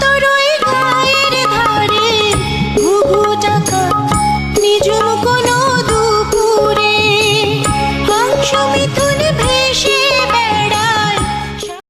তরুই গায়ের ধারে ঘুঘু